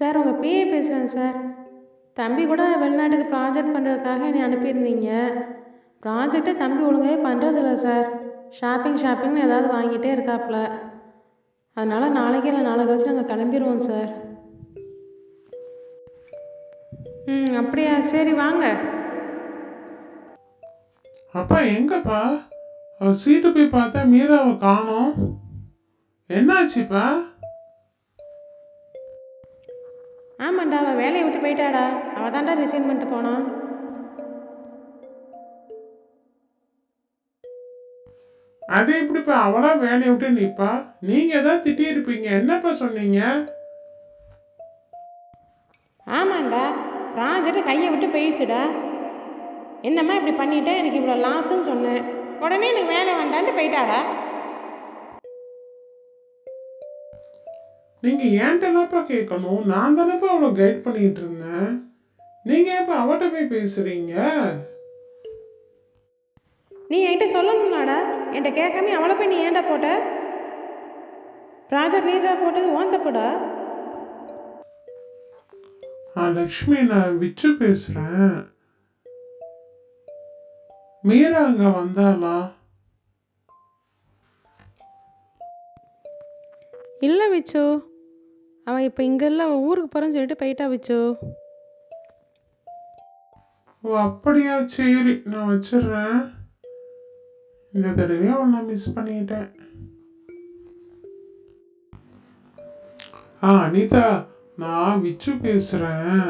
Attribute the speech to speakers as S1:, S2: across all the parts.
S1: Sir உங்கள் BA பேசுகிறேன் sir. தம்பி கூட வெளிநாட்டுக்கு ப்ராஜெக்ட் பண்ணுறதுக்காக என்னை அனுப்பியிருந்தீங்க. ப்ராஜெக்டே தம்பி ஒழுங்காவே பண்ணுறதில்ல சார். ஷாப்பிங் ஷாப்பிங்னு ஏதாவது வாங்கிட்டே இருக்காப்புல. அதனால் நாளைக்கு இல்லை நாளை கழிச்சு நாங்கள் கிளம்பிடுவோம் சார். ம் அப்படியா? சரி வாங்க.
S2: அப்பா எங்கப்பா? அவள் சீட்டு போய் பார்த்தா மீராவை காணோம். என்னாச்சுப்பா?
S1: ஆமாண்டா அவள் வேலையை விட்டு போயிட்டாடா. அவள் தான்டா ரிசைன் பண்ணிட்டு போனான்.
S2: அது எப்படிப்பா? அவளா வேலையை விட்டு நிப்பா? நீங்க ஏதாவது திட்டியிருப்பீங்க. என்னப்பா சொன்னீங்க?
S1: ஆமாண்டா. ப்ராஜெக்ட் கையை விட்டு போயிடுச்சுடா. என்னம்மா இப்படி பண்ணிட்டேன் எனக்கு இவ்வளோ லாஸ்ன்னு சொன்னேன் உடனே எனக்கு வேலை வேண்டான்ட்டு போயிட்டாடா.
S2: நீங்க ஏன்ட்டனாப்பா கேட்கணும்? நான் தானேப்பா அவளை கைட் பண்ணிட்டு இருந்தேன். நீங்க ஏன்ப்பா அவட்ட போய் பேசுறீங்க?
S1: நீ என்கிட்ட சொல்லணும்லாடா என்கிட்ட கேட்காம அவளை போய் நீ ஏன்டா போட்ட? ப்ராஜெக்ட் நீடா போட்டது ஓன் தப்புடா.
S2: ஆ லக்ஷ்மி நான் விச்சு பேசுறேன். மீரா அங்க வந்தாளா?
S1: இல்லை விச்சு. அவன் இப்போ இங்கெல்லாம் அவன் ஊருக்கு போகிறேன்னு சொல்லிட்டு போயிட்டா விச்சு
S2: ஓ அப்படியா? சரி நான் வச்சிடுறேன். இந்த தடவையும் அவன் நான் மிஸ் பண்ணிட்டேன். ஆ அனிதா நான் விச்சு பேசுகிறேன்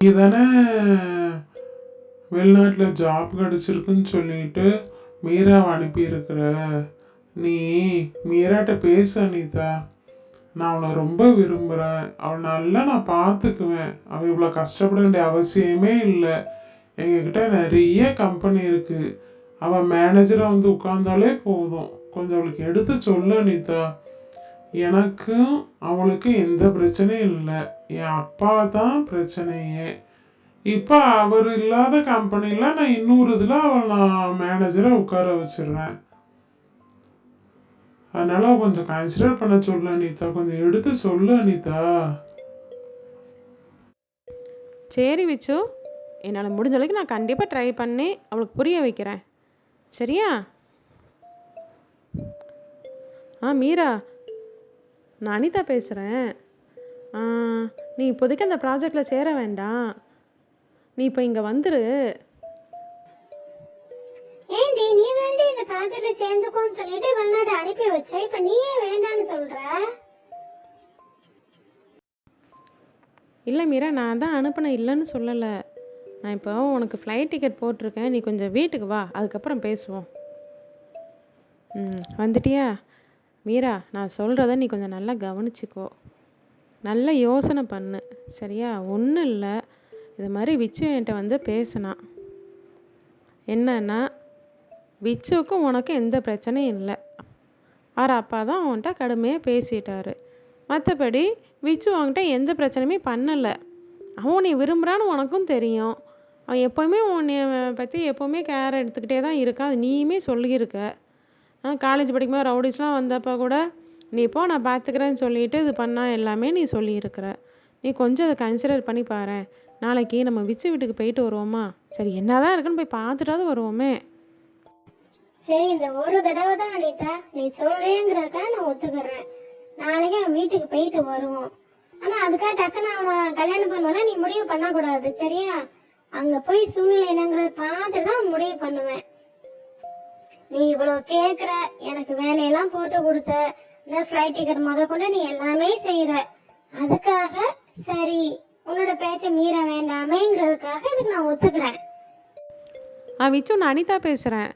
S2: நீ தானே வெளிநாட்டில் ஜாப் கிடச்சிருக்குன்னு சொல்லிட்டு மீராவை அனுப்பியிருக்கிற. நீ மீராட்ட பேசு அனிதா. நான் அவளை ரொம்ப விரும்புகிறேன் அவளை நல்லா நான் பார்த்துக்குவேன். அவள் இவ்வளோ கஷ்டப்பட வேண்டிய அவசியமே இல்லை. எங்ககிட்ட நிறைய கம்பெனி இருக்குது அவள் மேனேஜராக வந்து உட்கார்ந்தாலே போதும். கொஞ்சம் அவளுக்கு எடுத்து சொல்லு அனிதா. எனக்கும் அவளுக்கு எந்த பிரச்சனையும் இல்லை. என் அப்பா தான் பிரச்சனையே. இப்போ அவர் இல்லாத கம்பெனியில் நான் இன்னொரு இதில் அவள் நான் மேனேஜரை உட்கார வச்சிடுறேன். அதனால கொஞ்சம் கன்சிடர் பண்ண சொல்லு அனிதா. கொஞ்சம் எடுத்து சொல்லு அனிதா.
S1: சரி விச்சு என்னால் முடிஞ்ச அளவுக்கு நான் கண்டிப்பாக ட்ரை பண்ணி அவளுக்கு புரிய வைக்கிறேன். சரியா? ஆ மீரா நான் அனிதா பேசுகிறேன் நீ இப்போதைக்கு அந்த ப்ராஜெக்டில் சேர வேண்டாம். நீ இப்போ இங்கே வந்துரு.
S3: ப்ராஜெக்ட்ல சேர்ந்துக்கோன்னு சொல்லிட்டு வெளிநாடு அனுப்பி வச்ச. இப்ப நீயே வேண்டான்னு சொல்ற?
S1: இல்லை மீரா நான் தான் அனுப்பினேன். இல்லைன்னு சொல்லலை. நான் இப்போ உனக்கு ஃப்ளைட் டிக்கெட் போட்டிருக்கேன். நீ கொஞ்சம் வீட்டுக்கு வா. அதுக்கப்புறம் பேசுவோம். ம் வந்துட்டியா? மீரா நான் சொல்கிறத நீ கொஞ்சம் நல்லா கவனிச்சிக்கோ. நல்ல யோசனை பண்ணு. சரியா? ஒன்றும் இல்லை. இது மாதிரி விச்சு என்கிட்ட வந்து பேசினான் என்னன்னா விச்சுக்கும் உனக்கும் எந்த பிரச்சனையும் இல்லை. அவர் அப்பா தான் அவன்கிட்ட கடுமையாக பேசிட்டார். மற்றபடி விச்சு அவன்கிட்ட எந்த பிரச்சனையுமே பண்ணலை. அவன் உன்னை விரும்புகிறான்னு உனக்கும் தெரியும். அவன் எப்போவுமே உன்னைய பற்றி எப்போவுமே கேர் எடுத்துக்கிட்டே தான் இருக்கான் அது நீயுமே சொல்லியிருக்க. காலேஜ் படிக்கும்போது ரவுடிஸ்லாம் வந்தப்போ கூட நீ போ நான் பார்த்துக்கிறேன்னு சொல்லிட்டு இது பண்ணா எல்லாமே நீ சொல்லியிருக்கிற. நீ கொஞ்சம் அதை கன்சிடர் பண்ணி பாரு நாளைக்கு நம்ம விச்சு வீட்டுக்கு போயிட்டு வருவோமா? சரி என்னதான் இருக்குன்னு போய் பார்த்துட்டாவது வருவோமே.
S3: சரி இந்த ஒரு தடவை தான் அனிதா நீ சொல்றேங்கிறதுக்காக நான் ஒத்துக்கிறேன். நாளைக்கு அவன் வீட்டுக்கு போயிட்டு வருவோம் ஆனா அதுக்காக டக்குன்னு அவன் கல்யாணம் பண்ணுவேன்னா நீ முடிவு பண்ணக்கூடாது சரியா? அங்க போய் சூழ்நிலை என்னங்கிறத பார்த்து தான் முடிவு பண்ணுவேன். நீ இவ்வளவு கேக்குற எனக்கு வேலையெல்லாம் போட்டு கொடுத்த இந்த ஃப்ளைட் டிக்கெட் முத கொண்டு நீ எல்லாமே செய்யற அதுக்காக சரி உன்னோட பேச்ச மீற வேண்டாமேங்கிறதுக்காக இதுக்கு நான் ஒத்துக்கிறேன்.
S1: ஆ விச்சு நான் அனிதா பேசுகிறேன்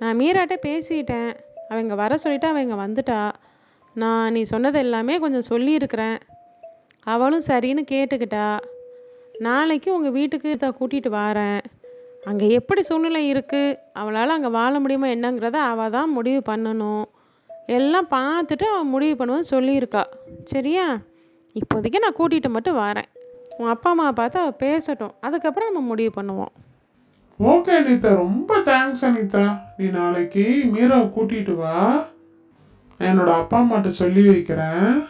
S1: நான் மீராட்ட பேசிட்டேன். அவள் இங்கே வர சொல்லிட்டு அவள் இங்கே வந்துட்டா. நான் நீ சொன்னது எல்லாமே கொஞ்சம் சொல்லியிருக்கிறேன். அவளும் சரின்னு கேட்டுக்கிட்டா. நாளைக்கு உங்கள் வீட்டுக்கு தான் கூட்டிகிட்டு வரேன். அங்கே எப்படி சூழ்நிலை இருக்குது அவளால் அங்கே வாழ முடியுமா என்னங்கிறத அவள் தான் முடிவு பண்ணணும். எல்லாம் பார்த்துட்டு அவள் முடிவு பண்ணுவான்னு சொல்லியிருக்கா. சரியா? இப்போதைக்கு நான் கூட்டிகிட்டு மட்டும் வரேன். உன் அப்பா அம்மாவை பார்த்து அவள் பேசட்டும். அதுக்கப்புறம் நம்ம முடிவு பண்ணுவோம்.
S2: ஓகே அனிதா ரொம்ப தேங்க்ஸ் அனிதா நீ நாளைக்கு மீராவை கூட்டிட்டு வா. என்னோட அப்பா அம்மாட்ட சொல்லி வைக்கிறேன்.